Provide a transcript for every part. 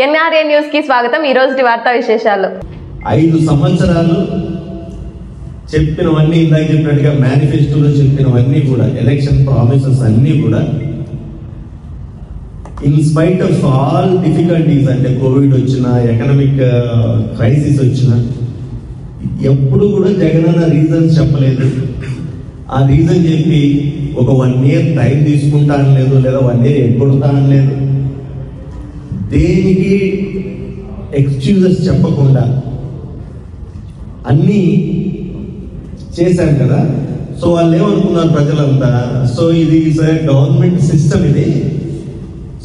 NRA న్యూస్కి స్వాగతం. ఈ రోజు వార్తా విశేషాలు. ఐదు సంవత్సరాలు చెప్పినవన్నీ ఇందాక చెప్పినట్టుగా మేనిఫెస్టోలో చెప్పినవన్నీ కూడా ఎలక్షన్ ప్రామిసెస్ అన్నీ కూడా in spite of all difficulties అంటే కోవిడ్ వచ్చిన ఎకనామిక్ క్రైసిస్ వచ్చిన ఎప్పుడు కూడా జగనన్న రీజన్స్ చెప్పలేదు. ఆ రీజన్ చెప్పి ఒక వన్ ఇయర్ టైం తీసుకుంటా అనలేదు లేదా వన్ ఇయర్ ఎగ్గొడతా అనలేదు దేనికి ఎక్స్క్యూజెస్ చెప్పకుండా అన్నీ చేశారు కదా? సో వాళ్ళు ఏమనుకున్నారు ప్రజలంతా? సో ఇది సార్ గవర్నమెంట్ సిస్టమ్ ఇది.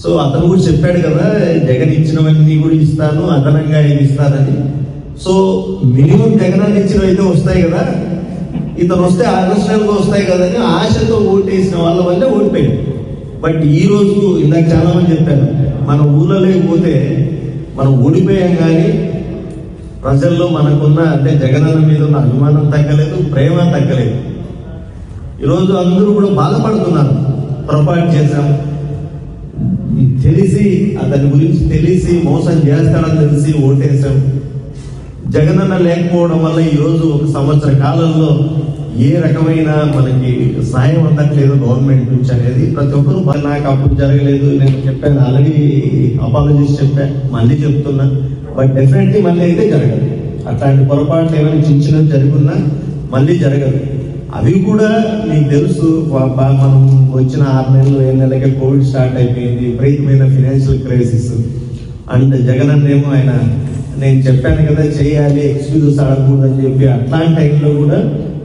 సో అతను కూడా చెప్పాడు కదా జగన్ ఇచ్చినవన్నీ కూడా ఇస్తాను అదనంగా ఇది ఇస్తానని. సో మినిమం జగనాన్ని ఇచ్చినవి అయితే వస్తాయి కదా? ఇతను వస్తే ఆదర్శంగా వస్తాయి కదని ఆశతో ఓటేసిన వాళ్ళ వల్లే ఓడిపోయింది బట్ ఈ రోజు ఇందాక చాలామంది చెప్పాను చెప్పారు మన ఊళ్ళో లేకపోతే మనం ఓడిపోయాం కానీ ప్రజల్లో మనకున్న అంటే జగనన్న మీద ఉన్న అభిమానం తగ్గలేదు ప్రేమ తగ్గలేదు. ఈరోజు అందరూ కూడా బాధపడుతున్నారు. పొరపాటు చేశాం. తెలిసి అతని గురించి తెలిసి మోసం చేస్తాడని తెలిసి ఓటేశాం. జగనన్న లేకపోవడం వల్ల ఈరోజు ఒక సంవత్సర కాలంలో ఏ రకమైన మనకి సాయం అందట్లేదు గవర్నమెంట్ నుంచి అనేది. ప్రతి ఒక్కరు నాకు అప్పుడు జరగలేదు. నేను చెప్పాను ఆల్రెడీ అపాలజీస్ చెప్పాను మళ్ళీ చెప్తున్నా. బట్ డెఫినెట్లీ మళ్ళీ అయితే జరగదు. అట్లాంటి పొరపాట్లు ఏమైనా చిన్న చిన్నవి జరుగున్నా మళ్ళీ జరగదు. అవి కూడా మీకు తెలుసు. మనం వచ్చిన ఆరు నెలలు ఏడు నెలలకే కోవిడ్ స్టార్ట్ అయిపోయింది. విపరీతమైన ఫినాన్షియల్ క్రైసిస్ అండ్ జగన్ అన్నేమో ఆయన నేను చెప్పాను కదా చేయాలి ఎక్స్క్యూజెస్ అడగకూడదు అని చెప్పి అట్లాంటి టైంలో కూడా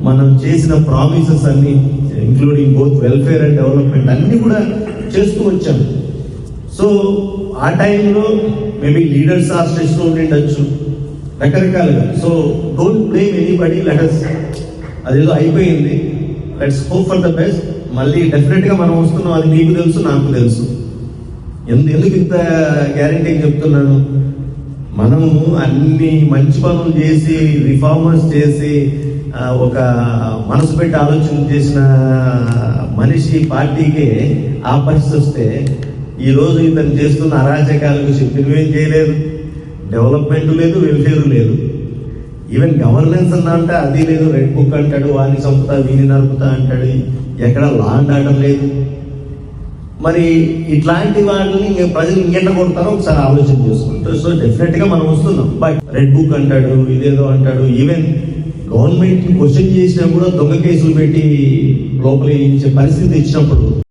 మనం చేసిన ప్రామిసెస్ అన్ని including both welfare and development అన్ని కూడా చేస్తూ వచ్చాం. సో ఆ టైంలో మేబీ లీడర్స్ ఆ స్ట్రెస్లో ఉండొచ్చు రకరకాలుగా. So don't blame anybody letters అదేదో అయిపోయింది. Let's hope for the best మళ్ళీ డెఫినెట్గా మనం వస్తున్నాం అది మీకు తెలుసు నాకు తెలుసు. ఎందు ఎందుకు ఇంత గ్యారంటీ చెప్తున్నాను? మనము అన్ని మంచి పనులు చేసి రిఫార్మర్స్ చేసి ఒక మనసు పెట్టి ఆలోచన చేసిన మనిషి పార్టీకి ఆ పరిస్థితి వస్తే ఈ రోజు ఇతను చేస్తున్న అరాచకాలకు నువ్వేం చేయలేదు. డెవలప్మెంట్ లేదు వెల్ఫేర్ లేదు. ఈవెన్ గవర్నెన్స్ అన్నా అంటే అది లేదు. రెడ్ బుక్ అంటాడు వాడిని చంపుతా వీని నరుపుతా అంటాడు. ఎక్కడ లా అండ్ ఆర్డర్ లేదు. మరి ఇట్లాంటి వాటిని ప్రజలు ఇంకెంట కొడతారో ఒకసారి ఆలోచన చేసుకుంటారు సో డెఫినెట్గా మనం వస్తున్నాం. బట్ రెడ్ బుక్ అంటాడు ఇదేదో అంటాడు ఈవెన్ గవర్నమెంట్ క్వశ్చన్ చేసినా కూడా దొంగ కేసులు పెట్టి లోపల ఇచ్చే పరిస్థితి ఇచ్చినప్పుడు